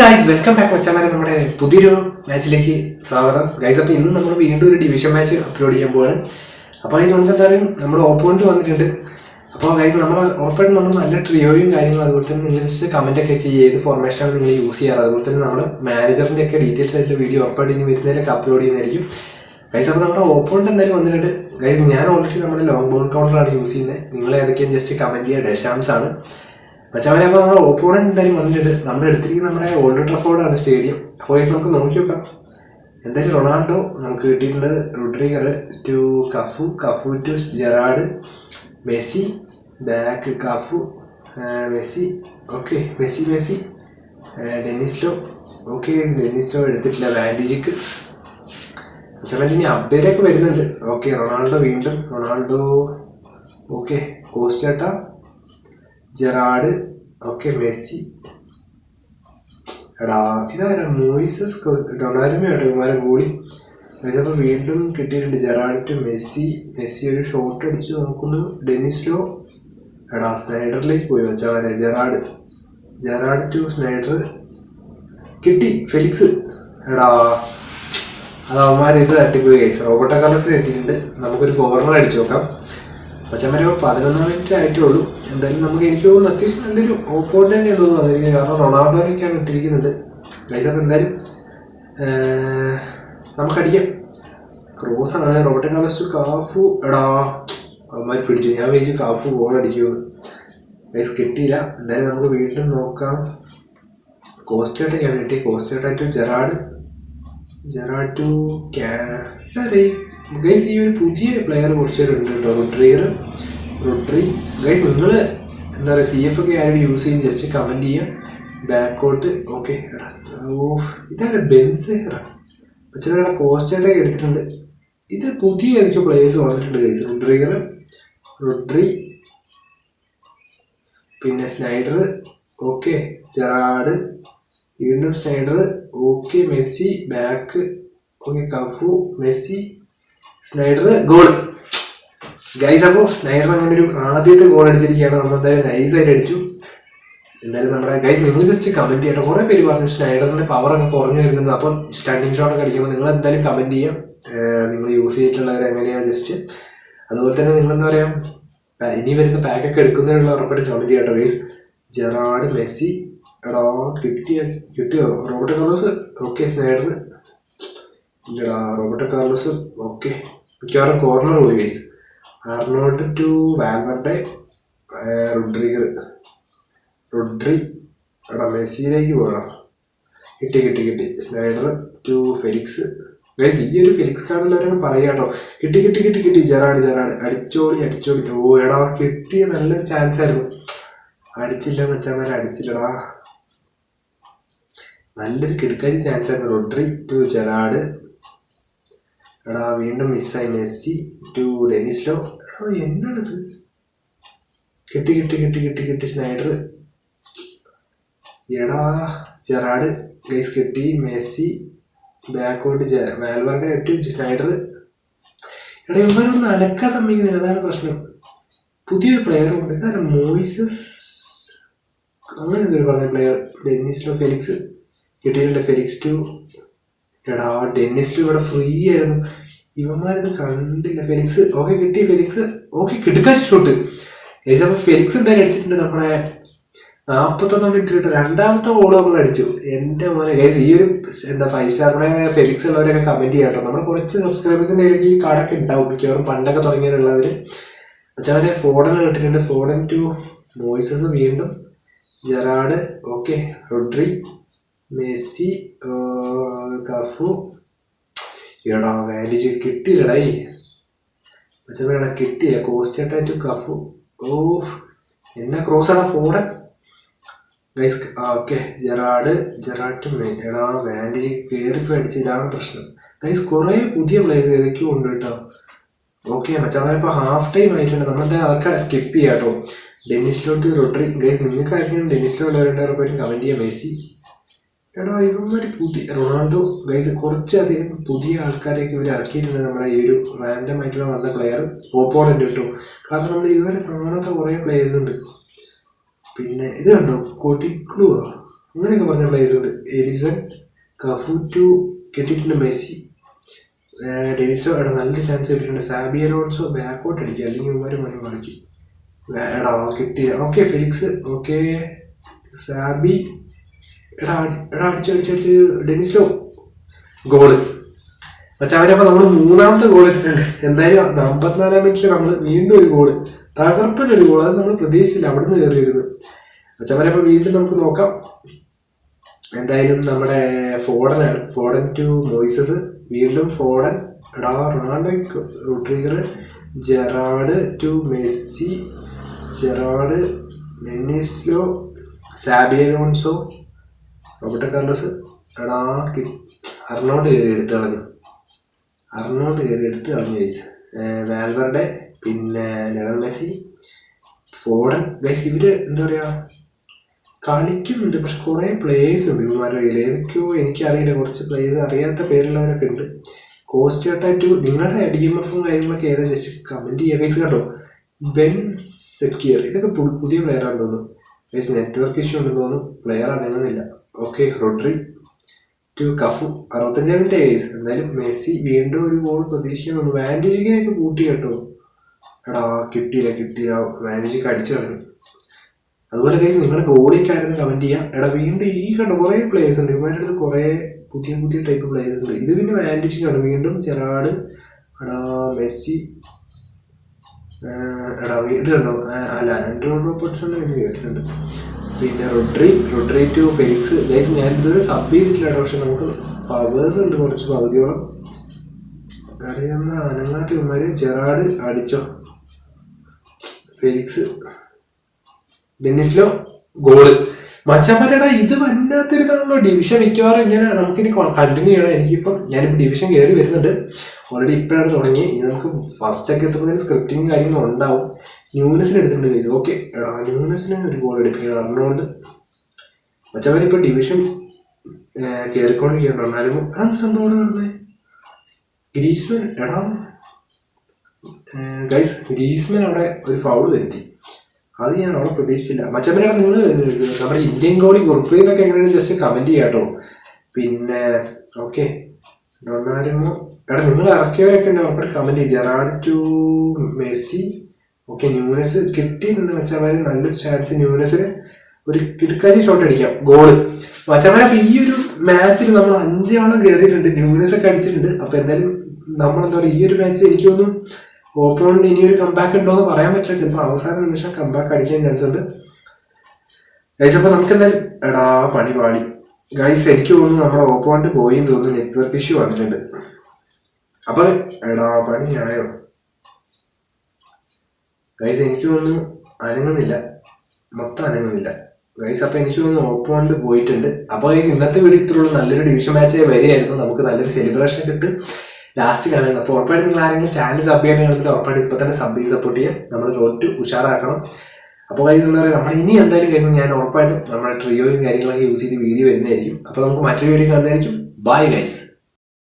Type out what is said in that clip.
Guys welcome back മച്ചാമാരെ നമ്മുടെ പുതിയൊരു മാച്ചിലേക്ക് സ്വാഗതം. ഗൈസ് അപ്പോൾ ഇന്ന് നമ്മൾ വീണ്ടും ഒരു ഡിവിഷൻ മാച്ച് അപ്ലോഡ് ചെയ്യാൻ പോവാണ്. അപ്പോൾ ഗൈസ് നമുക്ക് എന്താ പറയുക നമ്മുടെ ഓപ്പോണന്റ് വന്നിട്ടുണ്ട്. അപ്പോൾ ഗൈസ് നമ്മൾ ഉറപ്പായിട്ടും നമ്മൾ നല്ല ട്രിയോയും കാര്യങ്ങളും അതുപോലെ തന്നെ നിങ്ങൾ ജസ്റ്റ് കമന്റ് ഒക്കെ ചെയ്യുക ഏത് ഫോർമേഷനാണ് നിങ്ങൾ യൂസ് ചെയ്യാറ്? അതുപോലെ തന്നെ നമ്മുടെ മാനേജറിന്റെ ഒക്കെ ഡീറ്റെയിൽസ് ആയിട്ടുള്ള വീഡിയോ ഉറപ്പായിട്ട് ഇനി വരുന്നതിലൊക്കെ അപ്ലോഡ് ചെയ്യുന്നതായിരിക്കും. ഗൈസ് അപ്പോൾ നമ്മുടെ ഓപ്പോണന്റ് എന്തായാലും വന്നിട്ടുണ്ട്. ഗൈസ് ഞാൻ ഓൾറെഡി നമ്മുടെ ലോങ് ബോൾ കൗണ്ടറാണ് യൂസ് ചെയ്യുന്നത്. നിങ്ങൾ ഏതൊക്കെയാണ് ജസ്റ്റ് കമന്റ് ചെയ്യുക. ഡെഷാംസ് ആണ്. മച്ചാമനെ അപ്പോൾ നമ്മുടെ ഓപ്പോണ് എന്തായാലും വന്നിട്ട് നമ്മൾ എടുത്തിരിക്കുന്ന നമ്മുടെ ഓൾഡ് ട്രഫോർഡാണ് സ്റ്റേഡിയം അപ്പോൾ നമുക്ക് നോക്കി നോക്കാം. എന്തായാലും റൊണാൾഡോ നമുക്ക് കിട്ടിയിട്ടുള്ളത് Rudiger to Cafu Cafu to Gerrard Messi back Cafu Messi okay Messi Messi Denis Law okay Denis Law എടുത്തിട്ടില്ല വാൻഡിജിക്ക് മച്ചാമൻ ഇനി അപ്ഡേറ്റ് ഒക്കെ വരുന്നുണ്ട്. ഓക്കെ റൊണാൾഡോ വീണ്ടും റൊണാൾഡോ ഓക്കെ കോസ്റ്റേട്ട ജെറാഡ് ഓക്കെ മെസ്സി. എടാ ഇതാരാ മോയിസസ് ഡൊണാരുമയാട്ടോ ഇവന്മാരെ കൂടി അപ്പോൾ വീണ്ടും കിട്ടിയിട്ടുണ്ട് ജെറാഡ് മെസ്സി. മെസ്സി ഒരു ഷോട്ട് അടിച്ച് നോക്കുന്നു. ഡെന്നിസ്ലോ എടാ സ്നൈഡറിലേക്ക് പോയി വെച്ചാൽ ജെറാഡ്. Gerrard to Sneijder. കിട്ടി ഫെലിക്സ്. എടാ അത് അവന്മാർ ഇത് തട്ടിപ്പോയി റോബോട്ടോ കാർലോസ് കിട്ടിയിട്ടുണ്ട് നമുക്കൊരു കോർണർ അടിച്ചു നോക്കാം. പച്ചമര പതിനൊന്ന് മിനിറ്റ് ആയിട്ടേ ഉള്ളൂ എന്തായാലും നമുക്ക് എനിക്ക് തോന്നുന്നു അത്യാവശ്യം നല്ലൊരു ഓപ്പോർട്ട് തന്നെ തോന്നുന്നു അതെനിക്ക് കാരണം റൊണാൾഡോനൊക്കെയാണ് ഇട്ടിരിക്കുന്നുണ്ട് ഗൈസ് അപ്പം എന്തായാലും നമുക്ക് നമുക്കടിക്കാം. ക്രോസ് ആണ്. Roberto Carlos Cafu. എടാ അവന്മാർ പിടിച്ചു. ഞാൻ വിചാരിച്ചു കാഫു ഗോൾ അടിക്കുമെന്ന്. കിട്ടിയില്ല. എന്തായാലും നമുക്ക് വീണ്ടും നോക്കാം. കോസ്റ്റേട്ടൊക്കെയാണ് കിട്ടിയത്. കോസ്റ്റേട്ട to Gerrard. Gerrard to guys ഈ ഒരു പുതിയ പ്ലെയർ കുറച്ച് പേരുണ്ട് കേട്ടോ. റൊട്രിയർ റൊട്രി ഗൈസ് നിങ്ങൾ എന്താ പറയുക സി എഫ് ഒക്കെ ആരോട് യൂസ് ചെയ്യും. ജസ്റ്റ് കമന്റ് ചെയ്യുക ബാക്കോട്ട് ഓക്കെ എടാ ഓ ഇതാരാ ബെൻസ് അച്ഛനയുടെ കോസ്റ്റേട്ടൊക്കെ എടുത്തിട്ടുണ്ട്. ഇത് പുതിയ ഏതൊക്കെ പ്ലേയേഴ്സ് വന്നിട്ടുണ്ട് ഗൈസ് റൊട്രിയർ റൊട്രി പിന്നെ സ്നൈഡർ ഓക്കെ ജറാഡ് വീണ്ടും Sneijder okay Messi back okay Cafu Messi Sneijder goal guys അപ്പോൾ സ്നൈഡർ അങ്ങനെ ഒരു ആദ്യത്തെ ഗോൾ അടിച്ചിരിക്കുകയാണ്. നമ്മൾ എന്തായാലും നൈസായിട്ട് അടിച്ചു. എന്തായാലും നമ്മുടെ ഗൈസ് നിങ്ങൾ ജസ്റ്റ് കമന്റ് ചെയ്യട്ടെ. കുറേ പേര് പറഞ്ഞു സ്നൈഡറിന്റെ പവർ ഒക്കെ കുറഞ്ഞു വരുന്നത് അപ്പം സ്റ്റാൻഡിങ് ഷോട്ട് ഒക്കെ അടിക്കുമ്പോൾ നിങ്ങൾ എന്തായാലും കമന്റ് ചെയ്യാം. നിങ്ങൾ യൂസ് ചെയ്തിട്ടുള്ളവർ എങ്ങനെയാണ് ജസ്റ്റ് അതുപോലെ തന്നെ നിങ്ങൾ എന്താ പറയാ ഇനി വരുന്ന പാക്കൊക്കെ എടുക്കുന്നതിനുള്ള ഉറപ്പായിട്ട് കമന്റ് ചെയ്യട്ടെ ഗൈസ് ജെറാഡ് മെസ്സി റോഡ് കിട്ടിയ? കിട്ടിയോ? റോബർട്ട് കോളോസ് ഓക്കെ സ്നൈഡർ ഇല്ലടാ കാർലോസ് ഓക്കെ മിക്കവാറും കോർണർ പോയി guys Arnold to Valverde Rudiger. റുഡ്രി എടാ മെസ്സിയിലേക്ക് പോകണം കിട്ടി കിട്ടി കിട്ടി. Snyder to Felix. ഗൈസ് ഈ ഒരു ഫെലിക്സ് കാർഡിലൊക്കെ പറയുക കേട്ടോ കിട്ടി കിട്ടി കിട്ടി കിട്ടി. Gerard Gerard. അടിച്ചോടി അടിച്ചോടി. ഓ എടാ കിട്ടിയ നല്ലൊരു ചാൻസ് ആയിരുന്നു. അടിച്ചില്ല മച്ചാമാരെ അടിച്ചില്ലടാ. നല്ലൊരു കിടക്കാരി ചാൻസ് ആയിരുന്നു. Rodri to Gerrard. എടാ വീണ്ടും മിസ്സായി മെസ്സി ടു ഡെനിസ്ലോ എടാ എന്നാണിത്? കിട്ടി കിട്ടി കിട്ടി കിട്ടി കിട്ടി സ്നൈഡർ. എടാ ജെറാഡ്. ഗൈസ് കിട്ടി. മെസ്സി ബാക്കോട്ട് വാൽവാർഡ് കിട്ടി സ്നൈഡർ. എടാ ഇവരൊന്നും അലക്കാൻ സമ്മതിക്കുന്നില്ല. അതാണ് പ്രശ്നം. പുതിയൊരു പ്ലെയർ ഉണ്ട്. ഇതാണ് മോയിസസ് അങ്ങനെ എന്തൊരു പറഞ്ഞ പ്ലെയർ ഡെന്നിസ് ലോ ഫെലിക്സ്. കിട്ടിയിട്ടുണ്ട്. ഫെലിക്സ് ടു എടാ ഡെന്നിസ്റ്റ് ഇവിടെ ഫ്രീ ആയിരുന്നു. ഇവന്മാരിത് കണ്ടില്ല. ഫെലിക്സ് ഓക്കെ കിട്ടി ഫെലിക്സ്. ഓക്കെ കിടക്കാൻ ഷോട്ട് അപ്പൊ ഫെലിക്സ് എന്തായാലും അടിച്ചിട്ടുണ്ട് നമ്മുടെ നാൽപ്പത്തൊന്നാം മിനിറ്റ് കിട്ടും. രണ്ടാമത്തെ ഗോൾ നമ്മൾ അടിച്ചു. എന്റെ മോനെ ഈ ഒരു എന്താ ഫൈവ് സ്റ്റാറിനെ ഫെലിക്സ് ഉള്ളവരൊക്കെ കമന്റ് ചെയ്യാം കേട്ടോ. നമ്മുടെ കുറച്ച് സബ്സ്ക്രൈബേഴ്സിന്റെ ഈ കാർഡൊക്കെ ഉണ്ടാവും. മിക്കവാറും പണ്ടൊക്കെ തുടങ്ങിയിട്ടുള്ളവർ അച്ഛനെ ഫോഡൻ കിട്ടിയിട്ടുണ്ട്. ഫോഡൻ ടു വോയിസസ് വീണ്ടും. Gerrard okay Rodri Messi Cafu എടാ വാലിജ് കിട്ടിയില്ലടായി അച്ഛനടാ കിട്ടിയില്ല. കോസ്റ്റേട്ട കഫു ഓ എന്നാ ക്രോസ് ആണ് Foden guys okay Gerrard Gerrard to മെ എടാ വാൻഡിജ് കയറിപ്പോയി അടിച്ച്. ഇതാണ് പ്രശ്നം. ഗൈസ് കുറേ പുതിയ പ്ലേയേഴ്സ് ഏതൊക്കെയോ ഉണ്ട് കേട്ടോ. ഓക്കെ മച്ചാൻ ഇപ്പോൾ ഹാഫ് ടൈം ആയിട്ടുണ്ട്. നമ്മൾ എന്തായാലും അതൊക്കെ സ്കിപ്പ് ചെയ്യാം കേട്ടോ. ഡെന്നിസിലോട്ട് റോട്ടറി ഗൈസ് നിങ്ങൾക്ക് ആയിരിക്കും ഡെന്നിസിലോട്ട് പോയിട്ട് കമന്റ് ചെയ്യാം മെസ്സി എടാ ഇവന്മാർ പുതിയ റൊണാൾഡോ ഗൈസ് കുറച്ചധികം പുതിയ ആൾക്കാരെയൊക്കെ ഇവർ ഇറക്കിയിട്ടുണ്ട് നമ്മുടെ ഈ ഒരു റാൻഡം ആയിട്ടുള്ള വന്ന പ്ലെയർ ഓപ്പോണന്റ് കിട്ടും. കാരണം നമ്മൾ ഇതുവരെ കാണാത്ത കുറേ പ്ലേയേഴ്സ് ഉണ്ട്. പിന്നെ ഇത് കണ്ടോ? കൊടിക്ലൂ അങ്ങനെയൊക്കെ പറഞ്ഞ പ്ലേയേഴ്സ് ഉണ്ട്. എലിസൺ കഫു ടു കിട്ടിയിട്ടുണ്ട് മെസ്സി. ഡെനിസോ എടാ നല്ലൊരു ചാൻസ് കിട്ടിയിട്ടുണ്ട്. സാബിയ ലോൺസോ ബാക്കോട്ട് അടിക്കുക. അല്ലെങ്കിൽ ഇവന്മാർ മുന്നിൽ കളിക്കും. എടാ കിട്ടിയ. Okay Felix. Okay Xabi. എടാ എടാ ഡെനിസ്ലോ ഗോൾ. മച്ചാവരപ്പോ നമ്മൾ മൂന്നാമത്തെ ഗോൾ ഇട്ടിട്ടുണ്ട് എന്തായാലും അമ്പത്തിനാലാം മിനിറ്റിൽ നമ്മൾ വീണ്ടും ഒരു ഗോൾ. തകർപ്പൻ ഒരു ഗോൾ അത് നമ്മൾ പ്രതീക്ഷിച്ചില്ല. അവിടുന്ന് കയറിയിരുന്നു മച്ചാവരപ്പോ വീണ്ടും നമുക്ക് നോക്കാം. എന്തായാലും നമ്മുടെ ഫോഡനാണ്. Foden to Moises. വീണ്ടും ഫോഡൻ. എടാ Ronaldo Rudiger Gerrard to Messi Gerrard മെന്നിസ്ലോ Xabi Alonso Roberto Carlos എടാ അറിനോട് കയറി എടുത്ത് കളഞ്ഞു. അറിനോട് കയറി എടുത്ത് കളഞ്ഞു ഗൈസ്. വാൽവറുടെ പിന്നെ ലണൽ മെസ്സി ഫോഡൻ ഗൈസ് ഇവർ എന്താ പറയുക കളിക്കുന്നുണ്ട് പക്ഷെ കുറേ പ്ലേയേഴ്സ് ഉണ്ട് ഇവന്മാരുടെ കയ്യിൽ. ഏതൊക്കെയോ എനിക്കറിയില്ല കുറച്ച് പ്ലേയേഴ്സ് അറിയാത്ത പേരുള്ളവരൊക്കെ ഉണ്ട്. കോസ്റ്റ് ടു നിങ്ങളുടെ ഡി എം എഫും കാര്യങ്ങളൊക്കെ ഏതാ? ജസ്റ്റ് കമന്റ് ചെയ്യുക ഗൈസ് കേട്ടോ ബെൻ സെക്യൂർ ഇതൊക്കെ പുതിയ പ്ലെയർ ആണെന്ന് തോന്നുന്നു. ഗൈസ് നെറ്റ്വർക്ക് ഇഷ്യൂ ഉണ്ടെന്ന് തോന്നുന്നു. പ്ലെയർ അനങ്ങുന്നില്ല. ഓക്കെ റോഡ്രി ടു കഫു അറുപത്തഞ്ചാം മിനിറ്റ് ഗൈസ് എന്തായാലും മെസ്സി വീണ്ടും ഒരു ഗോൾ പ്രതീക്ഷിക്കുന്നുണ്ട്. വാൻഡേജിങ്ങിനെയൊക്കെ കൂട്ടി കേട്ടോ. എടാ കിട്ടിയില്ല കിട്ടിയില്ല. വാൻഡേജിക്ക് അടിച്ചു കളഞ്ഞു. അതുപോലെ കേസ് നിങ്ങൾ ഗോളിക്കാരെന്ന് കമന്റ് ചെയ്യാം. എടാ വീണ്ടും ഈ കണ്ട കുറേ പ്ലേയേഴ്സ് ഉണ്ട്. ഇവരുടെ അടുത്ത് കുറേ പുതിയ പുതിയ ടൈപ്പ് പ്ലേയേഴ്സ് ഉണ്ട്. ഇത് പിന്നെ വാൻഡിജിക്കാണ് വീണ്ടും ചെറാട് എടാ മെസ്സി എടാ ഇത് അല്ല ആൻഡ്രോ റോബോട്ട്സ് എന്ന് പിന്നെ കേട്ടിട്ടുണ്ട്. പിന്നെ Rodri Rodri to Felix. Guys ഞാൻ ഇതുവരെ സബ് ചെയ്തിട്ടില്ല കേട്ടോ പക്ഷെ നമുക്ക് പവേഴ്സ് ഉണ്ട് കുറച്ച് പകുതിയോളം. അറിയാവുന്ന അനങ്ങാത്ത ഉമ്മാര് ജെറാഡ് അടിച്ചോ? ഫെലിക്സ്. Denis Law goal. മച്ചപ്പരടാ ഇത് വല്ലാത്തൊരിതാണല്ലോ ഡിവിഷൻ മിക്കവാറും ഇങ്ങനെ നമുക്കിനി കണ്ടിന്യൂ ചെയ്യണം. എനിക്കിപ്പം ഞാനിപ്പോൾ ഡിവിഷൻ കയറി വരുന്നുണ്ട്. ഓൾറെഡി ഇപ്പോഴാണ് തുടങ്ങി ഇനി നമുക്ക് ഫസ്റ്റ് ഒക്കെ എത്തുമ്പോൾ സ്ക്രിപ്റ്റിംഗ് കാര്യങ്ങളും ഉണ്ടാവും. ന്യൂനസിന് എടുത്തിട്ടുണ്ട് കേസ് ഓക്കെ എടാ ന്യൂനസിന് ഒരു ഗോൾ എടുപ്പിക്കണം. അറിഞ്ഞുകൊണ്ട്. മച്ചപ്പൻ ഇപ്പോൾ ഡിവിഷൻ കയറിക്കൊണ്ടിരിക്കുകയാണ് എന്നാലും അത് സംഭവമാണ് നടന്നത് നടന്നേ? ഗ്രീസ്മൻ എടാ. ഗൈസ് ഗ്രീസ്മൻ അവിടെ ഒരു ഫൗൾ വരുത്തി. അത് ഞാൻ അവിടെ പ്രതീക്ഷിച്ചില്ല. മച്ചപ്പനാണ് നിങ്ങൾ നമ്മുടെ ഇന്ത്യൻ ഗോളി കുറിപ്പ് എന്നൊക്കെ എങ്ങനെയാണ് ജസ്റ്റ് കമന്റ് ചെയ്യാട്ടോ പിന്നെ ഓക്കെ ഡൊണാരുമോ എടാ നിങ്ങൾ ഇറക്കിയവരൊക്കെ ഉണ്ട് ഉറപ്പായിട്ട് കമന്റ് ചെയ്യും. Gerrard to Messi. Okay Nunez കിട്ടിയിട്ടുണ്ട് മച്ചമാര് നല്ലൊരു ചാൻസ് ന്യൂനസിന് ഒരു കിടക്കാരി ഷോട്ട് അടിക്കാം. ഗോൾ. മച്ചമാരെ ഈ ഒരു മാച്ചിൽ നമ്മൾ അഞ്ചാളം കയറിയിട്ടുണ്ട് ന്യൂനസ് ഒക്കെ അടിച്ചിട്ടുണ്ട്. അപ്പൊ എന്തായാലും നമ്മളെന്താ പറയുക ഈ ഒരു മാച്ച് എനിക്ക് തോന്നുന്നു ഓപ്പണോണ്ട് ഇനി ഒരു കമ്പാക്ക് ഉണ്ടോ എന്ന് പറയാൻ പറ്റില്ല. ചിലപ്പോൾ അവസാന നിമിഷം കമ്പാക്ക് അടിക്കാൻ ചാൻസ് ഉണ്ട്. ഗൈസ് അപ്പൊ നമുക്ക് എന്തായാലും എടാ പണി പാടി ഗൈസ് എനിക്ക് തോന്നുന്നു നമ്മുടെ ഓപ്പോണ്ട് പോയി എന്ന് തോന്നുന്നു. നെറ്റ്വർക്ക് ഇഷ്യൂ വന്നിട്ടുണ്ട്. അപ്പൊ എടാ പണിയായോ ഗൈസ് എനിക്ക് തോന്നുന്നു അനങ്ങുന്നില്ല. മൊത്തം അനങ്ങുന്നില്ല. ഗൈസ് അപ്പൊ എനിക്ക് തോന്നുന്നു ഓപ്പോണ്ട് പോയിട്ടുണ്ട്. അപ്പൊ ഗൈസ് ഇന്നത്തെ വീഡിയോ ഇത്രയുള്ള നല്ലൊരു ഡിവിഷൻ മാച്ചായി വരികയായിരുന്നു. നമുക്ക് നല്ലൊരു സെലിബ്രേഷൻ ഒക്കെ ഇട്ട് ലാസ്റ്റ് കാണാൻ അപ്പോൾ ഉറപ്പായിട്ട് നിങ്ങൾ ആരെങ്കിലും ചാനൽ സബ് ചെയ്യാനാണെങ്കിൽ ഉറപ്പായിട്ട് ഇപ്പോൾ തന്നെ സബ് ചെയ്ത് സപ്പോർട്ട് ചെയ്യാം. നമ്മൾ റോറ്റ് ഉഷാറാക്കണം. അപ്പോൾ കൈസ് എന്താ പറയുക നമ്മൾ ഇനി എന്തായാലും കഴിഞ്ഞാൽ ഞാൻ ഉറപ്പായിട്ടും നമ്മുടെ ട്രിയോയും കാര്യങ്ങളൊക്കെ യൂസ് ചെയ്ത് വീഡിയോ വരുന്നതായിരിക്കും. അപ്പോൾ നമുക്ക് മറ്റൊരു വീഡിയോ കാണുന്നതായിരിക്കും ബൈ ഗൈസ്